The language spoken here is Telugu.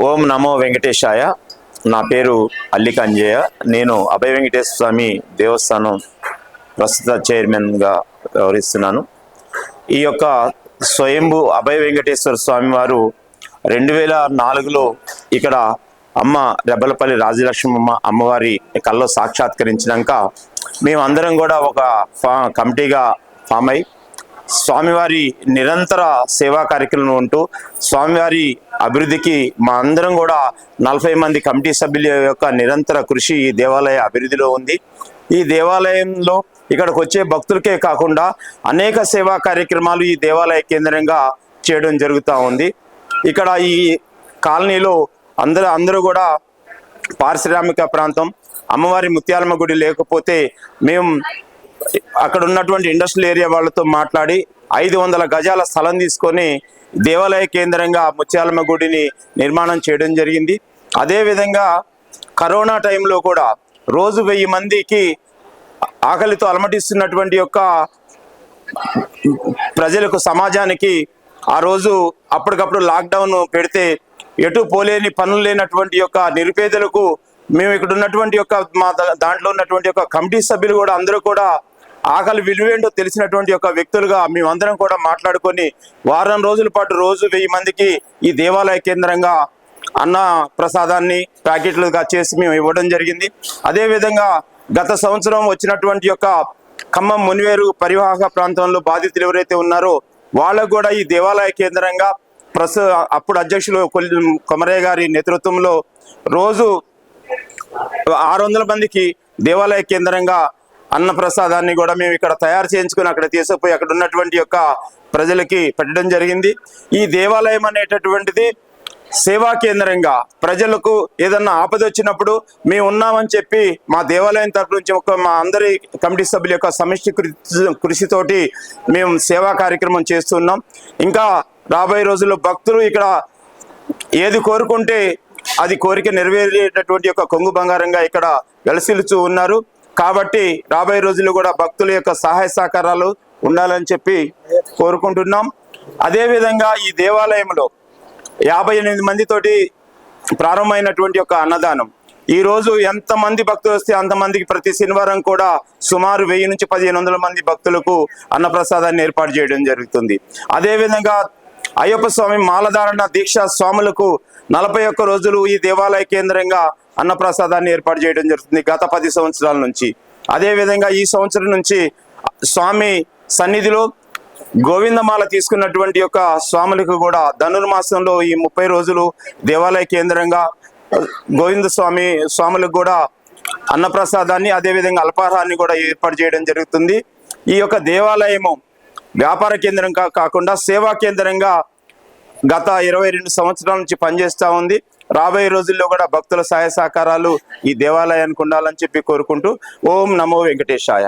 ఓం నమో వెంకటేశాయ. నా పేరు అల్లిక అంజయ్య. నేను అభయ వెంకటేశ్వర స్వామి దేవస్థానం ప్రస్తుత చైర్మన్గా వ్యవహరిస్తున్నాను. ఈ యొక్క స్వయంభు అభయ వెంకటేశ్వర స్వామి వారు రెండు వేల నాలుగులో ఇక్కడ అమ్మ రెబ్బలపల్లి రాజలక్ష్మమ్మ అమ్మవారి కల్లో సాక్షాత్కరించినాక మేమందరం కూడా ఒక ఫా కమిటీగా ఫామ్ అయి స్వామివారి నిరంతర సేవా కార్యక్రమం ఉంటూ స్వామివారి అభివృద్ధికి మా అందరం కూడా నలభై మంది కమిటీ సభ్యుల యొక్క నిరంతర కృషి ఈ దేవాలయ అభివృద్ధిలో ఉంది. ఈ దేవాలయంలో ఇక్కడికి వచ్చే భక్తులకే కాకుండా అనేక సేవా కార్యక్రమాలు ఈ దేవాలయ కేంద్రంగా చేయడం జరుగుతూ ఉంది. ఇక్కడ ఈ కాలనీలో అందరూ అందరూ కూడా పారిశ్రామిక ప్రాంతం అమ్మవారి ముత్యాలమ్మ గుడి లేకపోతే మేము అక్కడ ఉన్నటువంటి ఇండస్ట్రియల్ ఏరియా వాళ్ళతో మాట్లాడి ఐదు వందల గజాల స్థలం తీసుకొని దేవాలయ కేంద్రంగా ముత్యాలమ్మ గుడిని నిర్మాణం చేయడం జరిగింది. అదేవిధంగా కరోనా టైంలో కూడా రోజు వెయ్యి మందికి ఆకలితో అలమటిస్తున్నటువంటి యొక్క ప్రజలకు సమాజానికి ఆ రోజు అప్పటికప్పుడు లాక్డౌన్ పెడితే ఎటు పోలేని పనులు లేనటువంటి యొక్క నిరుపేదలకు మేము ఇక్కడ ఉన్నటువంటి యొక్క మా దాంట్లో ఉన్నటువంటి యొక్క కమిటీ సభ్యులు కూడా అందరూ కూడా ఆకలి విలువేంటో తెలిసినటువంటి యొక్క వ్యక్తులుగా మేమందరం కూడా మాట్లాడుకొని వారం రోజుల పాటు రోజు వెయ్యి మందికి ఈ దేవాలయ కేంద్రంగా అన్న ప్రసాదాన్ని ప్యాకెట్లుగా చేసి మేము ఇవ్వడం జరిగింది. అదేవిధంగా గత సంవత్సరం వచ్చినటువంటి యొక్క ఖమ్మం మునివేరు పరివాహక ప్రాంతంలో బాధితులు ఎవరైతే ఉన్నారో వాళ్ళకు కూడా ఈ దేవాలయ కేంద్రంగా ప్రస అప్పుడు అధ్యక్షులు కొమరయ్య గారి నేతృత్వంలో రోజు ఆరు వందల మందికి దేవాలయ కేంద్రంగా అన్న ప్రసాదాన్ని కూడా మేము ఇక్కడ తయారు చేయించుకుని అక్కడ తీసుకుపోయి అక్కడ ఉన్నటువంటి యొక్క ప్రజలకి పెట్టడం జరిగింది. ఈ దేవాలయం అనేటటువంటిది సేవా కేంద్రంగా ప్రజలకు ఏదన్నా ఆపద వచ్చినప్పుడు మేము ఉన్నామని చెప్పి మా దేవాలయం తరపు నుంచి ఒక మా అందరి కమిటీ సభ్యుల యొక్క సమిష్టి కృషి- కృషితోటి మేము సేవా కార్యక్రమం చేస్తున్నాం. ఇంకా రాబోయే రోజుల్లో భక్తులు ఇక్కడ ఏది కోరుకుంటే అది కోరిక నెరవేరేటటువంటి యొక్క కొంగు బంగారంగా ఇక్కడ వెలసిల్లుచూ ఉన్నారు. కాబట్టి రాబోయే రోజుల్లో కూడా భక్తుల యొక్క సహాయ సహకారాలు ఉండాలని చెప్పి కోరుకుంటున్నాం. అదేవిధంగా ఈ దేవాలయంలో యాభై ఎనిమిది మందితోటి ప్రారంభమైనటువంటి యొక్క అన్నదానం. ఈ రోజు ఎంతమంది భక్తులు వస్తే అంతమందికి ప్రతి శనివారం కూడా సుమారు వెయ్యి నుంచి పదిహేను వందల మంది భక్తులకు అన్నప్రసాదాన్ని ఏర్పాటు చేయడం జరుగుతుంది. అదేవిధంగా అయ్యప్ప స్వామి మాలధారణ దీక్ష స్వాములకు నలభై ఒక్క రోజులు ఈ దేవాలయ కేంద్రంగా అన్నప్రసాదాన్ని ఏర్పాటు చేయడం జరుగుతుంది గత పది సంవత్సరాల నుంచి. అదేవిధంగా ఈ సంవత్సరం నుంచి స్వామి సన్నిధిలో గోవిందమాల తీసుకున్నటువంటి యొక్క స్వాములకు కూడా ధనుర్మాసంలో ఈ ముప్పై రోజులు దేవాలయ కేంద్రంగా గోవింద స్వామి స్వాములకు కూడా అన్నప్రసాదాన్ని అదేవిధంగా అల్పాహారాన్ని కూడా ఏర్పాటు చేయడం జరుగుతుంది. ఈ యొక్క దేవాలయము వ్యాపార కేంద్రంగా కాకుండా సేవా కేంద్రంగా గత ఇరవై రెండు సంవత్సరాల నుంచి పనిచేస్తూ ఉంది. రాబోయే రోజుల్లో కూడా భక్తుల సహాయ సహకారాలు ఈ దేవాలయానికి ఉండాలని చెప్పి కోరుకుంటూ ఓం నమో వెంకటేశాయ.